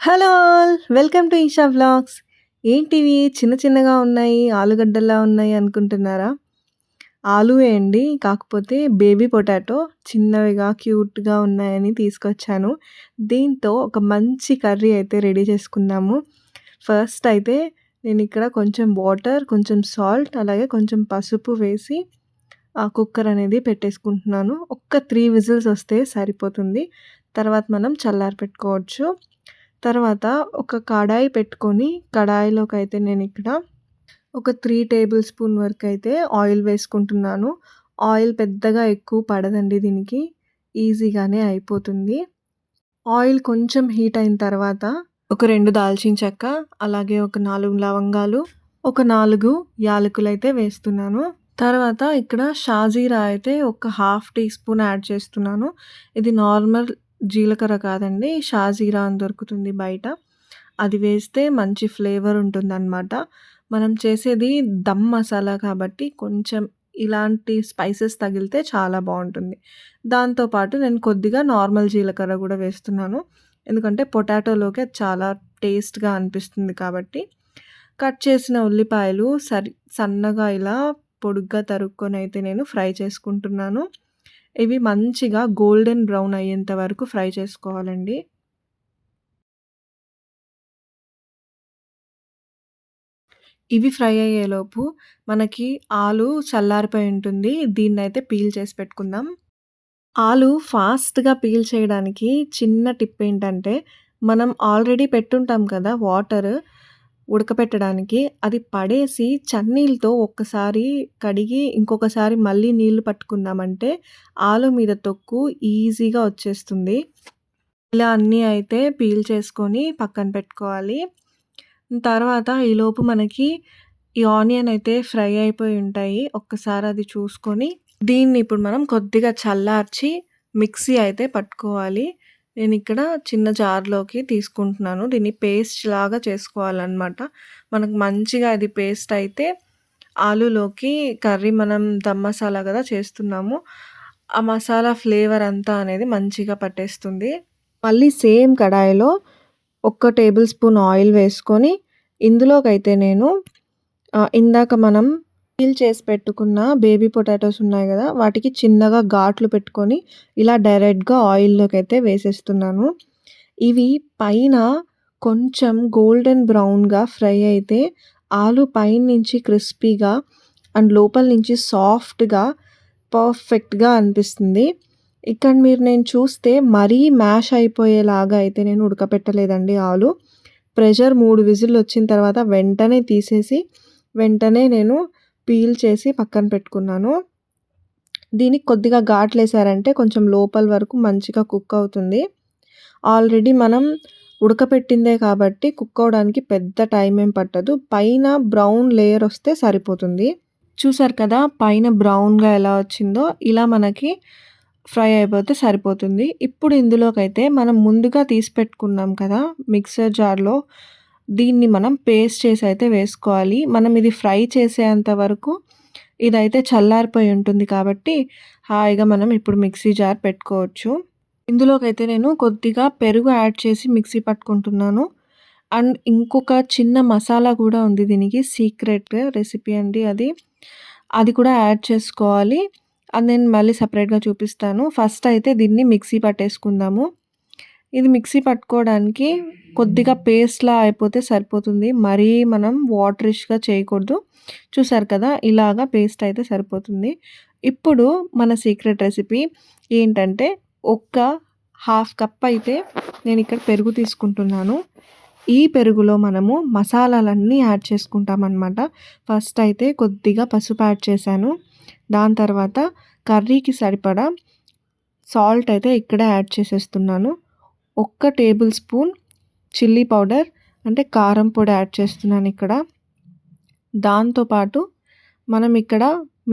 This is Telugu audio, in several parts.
Hello all! Welcome to Eesha vlogs. ఏంటివి చిన్న చిన్నగా ఉన్నాయి, ఆలుగడ్డల్లా ఉన్నాయి అనుకుంటున్నారా? ఆలూయే అండి. కాకపోతే బేబీ పొటాటో చిన్నవిగా, క్యూట్‌గా ఉన్నాయని తీసుకొచ్చాను. దీంతో ఒక మంచి కర్రీ అయితే రెడీ చేసుకుందాము. ఫస్ట్ అయితే నేను ఇక్కడ కొంచెం వాటర్, కొంచెం సాల్ట్ అలాగే కొంచెం పసుపు వేసి ఆ కుక్కర్ అనేది పెట్టేసుకుంటున్నాను. ఒక్క త్రీ విజిల్స్ వస్తే సరిపోతుంది. తర్వాత మనం చల్లారి పెట్టుకోవచ్చు తర్వాత ఒక కడాయి పెట్టుకొని కడాయిలోకి అయితే నేను ఇక్కడ ఒక త్రీ టేబుల్ స్పూన్ వరకు అయితే ఆయిల్ వేసుకుంటున్నాను. ఆయిల్ పెద్దగా ఎక్కువ పడదండి దీనికి. ఈజీగానే అయిపోతుంది. ఆయిల్ కొంచెం హీట్ అయిన తర్వాత ఒక రెండు దాల్చిన చెక్క, అలాగే ఒక నాలుగు లవంగాలు, ఒక నాలుగు యాలకులు అయితే వేస్తున్నాను. తర్వాత ఇక్కడ షాజీరా అయితే ఒక హాఫ్ టీ స్పూన్ యాడ్ చేస్తున్నాను. ఇది నార్మల్ జీలకర్ర కాదండి. షాజీరా అని దొరుకుతుంది బయట. అది వేస్తే మంచి ఫ్లేవర్ ఉంటుందన్నమాట మనం చేసేది దమ్ మసాలా కాబట్టి కొంచెం ఇలాంటి స్పైసెస్ తగిలితే చాలా బాగుంటుంది దాంతోపాటు నేను కొద్దిగా నార్మల్ జీలకర్ర కూడా వేస్తున్నాను. ఎందుకంటే పొటాటోలోకి అది చాలా టేస్ట్‌గా అనిపిస్తుంది కాబట్టి. కట్ చేసిన ఉల్లిపాయలు సరి సన్నగా ఇలా పొడుగ్గా తరుక్కొని అయితే నేను ఫ్రై చేసుకుంటున్నాను. ఇవి మంచిగా గోల్డెన్ బ్రౌన్ అయ్యేంత వరకు ఫ్రై చేసుకోవాలండి. ఇవి ఫ్రై అయ్యేలోపు మనకి ఆలు చల్లారిపోయి ఉంటుంది. దీన్నైతే పీల్ చేసి పెట్టుకుందాం. ఆలు ఫాస్ట్‌గా పీల్ చేయడానికి చిన్న టిప్ ఏంటంటే, మనం ఆల్రెడీ పెట్టుంటాం కదా వాటర్ ఉడకపెట్టడానికి. అది పడేసి చన్నీళ్ళతో ఒక్కసారి కడిగి, ఇంకొకసారి మళ్ళీ నీళ్ళు పట్టుకున్నామంటే ఆలు మీద తొక్కు ఈజీగా వచ్చేస్తుంది. ఇలా అన్నీ అయితే పీల్ చేసుకొని పక్కన పెట్టుకోవాలి. తర్వాత ఈలోపు మనకి ఈ ఆనియన్ అయితే ఫ్రై అయిపోయి ఉంటాయి. ఒక్కసారి అది చూసుకొని దీన్ని ఇప్పుడు మనం కొద్దిగా చల్లార్చి మిక్సీ అయితే పట్టుకోవాలి. నేను ఇక్కడ చిన్న జార్‌లోకి తీసుకుంటున్నాను. దీన్ని పేస్ట్ లాగా చేసుకోవాలనమాట. మనకు మంచిగా అది పేస్ట్ అయితే ఆలూలోకి కర్రీ మనం దమ్ మసాలా కదా చేస్తున్నాము. ఆ మసాలా ఫ్లేవర్ అంతా అనేది మంచిగా పట్టేస్తుంది. మళ్ళీ సేమ్ కడాయిలో ఒక్క టేబుల్ స్పూన్ ఆయిల్ వేసుకొని ఇందులోకైతే నేను ఇందాక మనం పీల్ చేసి పెట్టుకున్న బేబీ పొటాటోస్ ఉన్నాయి కదా వాటికి చిన్నగా ఘాట్లు పెట్టుకొని ఇలా డైరెక్ట్‌గా ఆయిల్‌లోకైతే వేసేస్తున్నాను. ఇవి పైన కొంచెం గోల్డెన్ బ్రౌన్‌గా ఫ్రై అయితే ఆలు పైనుంచి క్రిస్పీగా అండ్ లోపల నుంచి సాఫ్ట్‌గా పర్ఫెక్ట్‌గా అనిపిస్తుంది. ఇక్కడ మీరు నేను చూస్తే మరీ మ్యాష్ అయిపోయేలాగా అయితే నేను ఉడకపెట్టలేదండి ఆలు. ప్రెషర్ మూడు విజిల్లు వచ్చిన తర్వాత వెంటనే తీసేసి, వెంటనే నేను పీల్ చేసి పక్కన పెట్టుకున్నాను. దీనికి కొద్దిగా ఘాట్లు వేసారంటే కొంచెం లోపల వరకు మంచిగా కుక్ అవుతుంది. ఆల్రెడీ మనం ఉడకపెట్టిందే కాబట్టి కుక్ అవ్వడానికి పెద్ద టైం ఏం పట్టదు. పైన బ్రౌన్ లేయర్ వస్తే సరిపోతుంది. చూసారు కదా! పైన బ్రౌన్‌గా ఎలా వచ్చిందో ఇలా మనకి ఫ్రై అయిపోతే సరిపోతుంది. ఇప్పుడు ఇందులోకైతే మనం ముందుగా తీసి పెట్టుకున్నాం కదా! మిక్సర్ జార్‌లో దీన్ని మనం పేస్ట్ చేసి అయితే వేసుకోవాలి. మనం ఇది ఫ్రై చేసేంత వరకు ఇదైతే చల్లారిపోయి ఉంటుంది కాబట్టి హాయిగా మనం ఇప్పుడు మిక్సీ జార్ పెట్టుకోవచ్చు. ఇందులోకైతే నేను కొద్దిగా పెరుగు యాడ్ చేసి మిక్సీ పట్టుకుంటున్నాను. అండ్ ఇంకొక చిన్న మసాలా కూడా ఉంది దీనికి సీక్రెట్ రెసిపీ అండి అది. అది కూడా యాడ్ చేసుకోవాలి. అది నేను మళ్ళీ సపరేట్గా చూపిస్తాను. ఫస్ట్ అయితే దీన్ని మిక్సీ పట్టేసుకుందాము. ఇది మిక్సీ పట్టుకోవడానికి కొద్దిగా పేస్ట్‌లా అయిపోతే సరిపోతుంది. మరీ మనం వాటరిష్‌గా చేయకూడదు. చూసారు కదా! ఇలాగా పేస్ట్ అయితే సరిపోతుంది. ఇప్పుడు మన సీక్రెట్ రెసిపీ ఏంటంటే ఒక్క హాఫ్ కప్ అయితే నేను ఇక్కడ పెరుగు తీసుకుంటున్నాను. ఈ పెరుగులో మనము మసాలాలన్నీ యాడ్ చేసుకుంటామన్నమాట ఫస్ట్ అయితే కొద్దిగా పసుపు యాడ్ చేశాను. దాని తర్వాత కర్రీకి సరిపడా సాల్ట్ అయితే ఇక్కడే యాడ్ చేసేస్తున్నాను. ఒక్క టేబుల్ స్పూన్ చిల్లీ పౌడర్ అంటే కారం పొడి యాడ్ చేస్తున్నాను ఇక్కడ. దాంతో పాటు మనం ఇక్కడ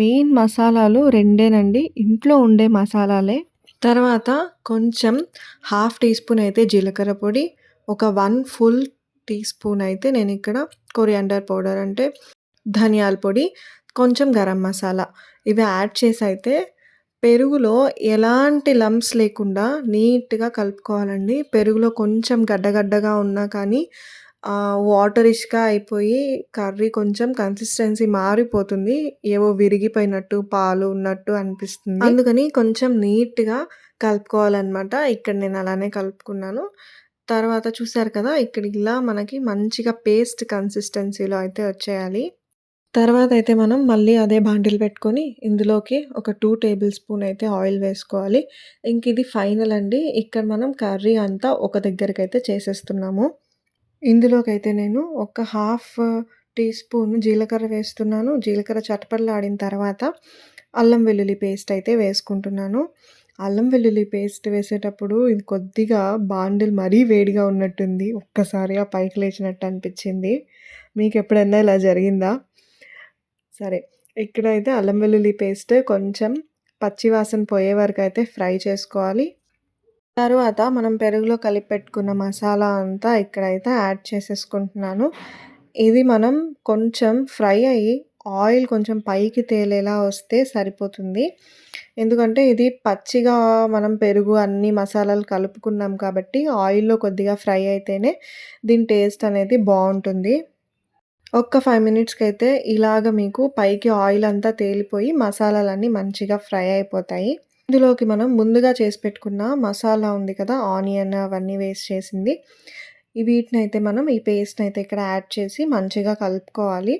మెయిన్ మసాలాలు రెండేనండి. ఇంట్లో ఉండే మసాలాలే. తర్వాత కొంచెం హాఫ్ టీ స్పూన్ అయితే జీలకర్ర పొడి, ఒక వన్ ఫుల్ టీ స్పూన్ అయితే నేను ఇక్కడ కొరియాండర్ పౌడర్ అంటే ధనియాల పొడి, కొంచెం గరం మసాలా ఇవి యాడ్ చేసి అయితే పెరుగులో ఎలాంటి లంప్స్ లేకుండా నీట్‌గా కలుపుకోవాలండి. పెరుగులో కొంచెం గడ్డగడ్డగా ఉన్నా కానీ వాటరిష్‌గా అయిపోయి కర్రీ కొంచెం కన్సిస్టెన్సీ మారిపోతుంది. ఏవో విరిగిపోయినట్టు, పాలు ఉన్నట్టు అనిపిస్తుంది. అందుకని కొంచెం నీట్‌గా కలుపుకోవాలన్నమాట ఇక్కడ నేను అలానే కలుపుకున్నాను. తర్వాత చూసారు కదా! ఇక్కడ ఇలా మనకి మంచిగా పేస్ట్ కన్సిస్టెన్సీలో అయితే వచ్చేయాలి. తర్వాత అయితే మనం మళ్ళీ అదే బాండిల్ పెట్టుకొని ఇందులోకి ఒక టూ టేబుల్ స్పూన్ అయితే ఆయిల్ వేసుకోవాలి. ఇంక ఇది ఫైనల్ అండి. ఇక్కడ మనం కర్రీ అంతా ఒక దగ్గరకైతే చేసేస్తున్నాము. ఇందులోకైతే నేను ఒక హాఫ్ టీ స్పూన్ జీలకర్ర వేస్తున్నాను. జీలకర్ర చటపటలాడిన తర్వాత అల్లం వెల్లుల్లి పేస్ట్ అయితే వేసుకుంటున్నాను. అల్లం వెల్లుల్లి పేస్ట్ వేసేటప్పుడు ఇది కొద్దిగా బాండిల్ మరీ వేడిగా ఉన్నట్టుంది. ఒక్కసారిగా పైకి లేచినట్టు అనిపించింది. మీకు ఎప్పుడైనా ఇలా జరిగిందా? సరే. ఇక్కడైతే అల్లం వెల్లుల్లి పేస్ట్ కొంచెం పచ్చివాసన పోయే వరకు అయితే ఫ్రై చేసుకోవాలి. తరువాత మనం పెరుగులో కలిపి పెట్టుకున్న మసాలా అంతా ఇక్కడైతే యాడ్ చేసేసుకుంటున్నాను. ఇది మనం కొంచెం ఫ్రై అయ్యి ఆయిల్ కొంచెం పైకి తేలేలా వస్తే సరిపోతుంది. ఎందుకంటే ఇది పచ్చిగా మనం పెరుగు అన్ని మసాలాలు కలుపుకున్నాం కాబట్టి ఆయిల్‌లో కొద్దిగా ఫ్రై అయితేనే దీని టేస్ట్ అనేది బాగుంటుంది ఒక్క ఫైవ్ మినిట్స్కి అయితే ఇలాగ మీకు పైకి ఆయిల్ అంతా తేలిపోయి మసాలాలన్నీ మంచిగా ఫ్రై అయిపోతాయి. ఇందులోకి మనం ముందుగా చేసి పెట్టుకున్న మసాలా ఉంది కదా! ఆనియన్ అవన్నీ వేస్ట్ చేసింది. వీటినైతే మనం ఈ పేస్ట్‌నైతే ఇక్కడ యాడ్ చేసి మంచిగా కలుపుకోవాలి.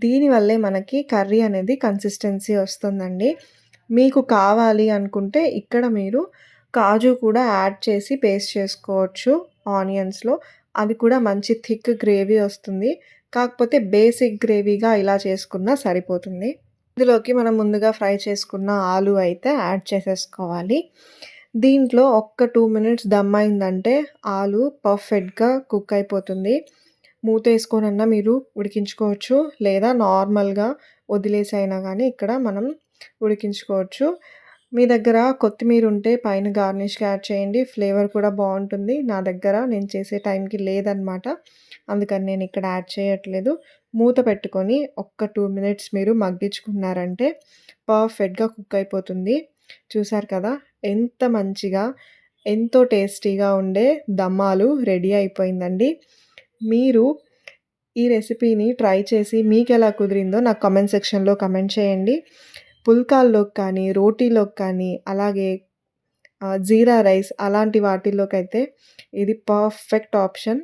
దీనివల్లే మనకి కర్రీ అనేది కన్సిస్టెన్సీ వస్తుందండి. మీకు కావాలి అనుకుంటే ఇక్కడ మీరు కాజు కూడా యాడ్ చేసి పేస్ట్ చేసుకోవచ్చు ఆనియన్స్‌లో. అది కూడా మంచి థిక్ గ్రేవీ వస్తుంది. కాకపోతే బేసిక్ గ్రేవీగా ఇలా చేసుకున్నా సరిపోతుంది. ఇందులోకి మనం ముందుగా ఫ్రై చేసుకున్న ఆలు అయితే యాడ్ చేసేసుకోవాలి. దీంట్లో ఒక్క టూ మినిట్స్ దమ్ అయిందంటే ఆలు పర్ఫెక్ట్‌గా కుక్ అయిపోతుంది. మూత వేసుకోనన్నా మీరు ఉడికించుకోవచ్చు. లేదా నార్మల్‌గా వదిలేసి అయినా కానీ ఇక్కడ మనం ఉడికించుకోవచ్చు. మీ దగ్గర కొత్తిమీర ఉంటే పైన గార్నిష్‌కి యాడ్ చేయండి. ఫ్లేవర్ కూడా బాగుంటుంది నా దగ్గర నేను చేసే టైంకి లేదనమాట. అందుకని నేను ఇక్కడ యాడ్ చేయట్లేదు. మూత పెట్టుకొని ఒక్క టూ మినిట్స్ మీరు మగ్గించుకున్నారంటే పర్ఫెక్ట్‌గా కుక్ అయిపోతుంది. చూసారు కదా! ఎంత మంచిగా, ఎంతో టేస్టీగా ఉండే దమ్మాలు రెడీ అయిపోయిందండి. మీరు ఈ రెసిపీని ట్రై చేసి మీకు ఎలా కుదిరిందో నాకు కమెంట్ సెక్షన్‌లో కమెంట్ చేయండి. పుల్కాల్లోకి కానీ, రోటీలోకి కానీ, అలాగే జీరా రైస్ అలాంటి వాటిల్లోకి అయితే ఇది పర్ఫెక్ట్ ఆప్షన్.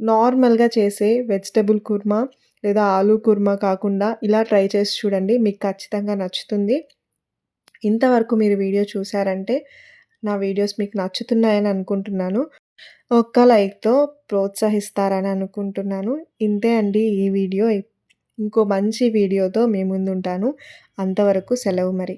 నార్మల్‌గా చేసే వెజిటబుల్ కుర్మా లేదా ఆలు కుర్మా కాకుండా ఇలా ట్రై చేసి చూడండి. మీకు ఖచ్చితంగా నచ్చుతుంది. ఇంతవరకు మీరు వీడియో చూసారంటే నా వీడియోస్ మీకు నచ్చుతున్నాయని అనుకుంటున్నాను. ఒక్క లైక్‌తో ప్రోత్సహిస్తారని అనుకుంటున్నాను. ఇంతే అండి ఈ వీడియో. ఇంకో మంచి వీడియోతో మీ ముందుంటాను. అంతవరకు సెలవు మరి.